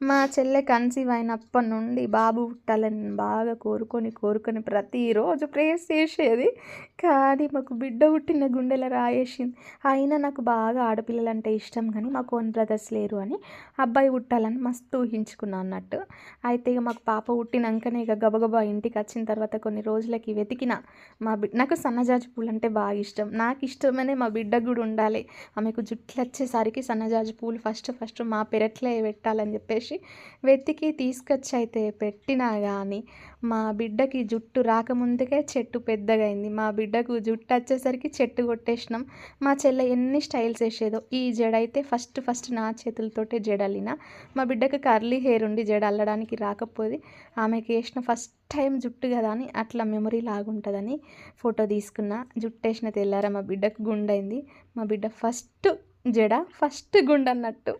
మా చెల్లె కన్సీవ్ అయినప్పటి నుండి బాబు పుట్టాలని బాగా కోరుకొని కోరుకొని ప్రతిరోజు ప్రేయర్స్ చేసేది. కానీ మాకు బిడ్డ పుట్టిన గుండెల రాయేసింది. అయినా నాకు బాగా ఆడపిల్లలు అంటే ఇష్టం కానీ మాకు ఓన్ బ్రదర్స్ లేరు అని అబ్బాయి పుట్టాలని మస్తు ఊహించుకున్నా అన్నట్టు. అయితే ఇక మాకు పాప పుట్టినాకనే ఇక గబగబా ఇంటికి వచ్చిన తర్వాత కొన్ని రోజులకి వెతికిన మా బిడ్డ నాకు సన్నజాజి పూలు అంటే బాగా ఇష్టం. నాకు ఇష్టమనే మా బిడ్డ కూడా ఉండాలి. ఆమెకు జుట్లు వచ్చేసరికి సన్నజాజి పూలు ఫస్ట్ ఫస్ట్ మా పెరట్లే పెట్టాలని చెప్పేసి వెతికి తీసుకొచ్చి అయితే పెట్టినా కానీ మా బిడ్డకి జుట్టు రాకముందుకే చెట్టు పెద్దగైంది. మా బిడ్డకు జుట్టు వచ్చేసరికి చెట్టు కొట్టేసినాం. మా చెల్లె ఎన్ని స్టైల్స్ వేసేదో ఈ జడ అయితే ఫస్ట్ ఫస్ట్ నా చేతులతోటే జడ అల్లిన మా బిడ్డకు కర్లీ హెయిర్ ఉండి జడ అల్లడానికి రాకపోతే ఆమెకి వేసిన ఫస్ట్ టైం జుట్టు కదా అని అట్లా మెమరీ లాగుంటుందని ఫోటో తీసుకున్న. జుట్టు వేసిన తెల్లారా మా బిడ్డకు గుండైంది. మా బిడ్డ ఫస్ట్ జడ ఫస్ట్ గుండన్నట్టు.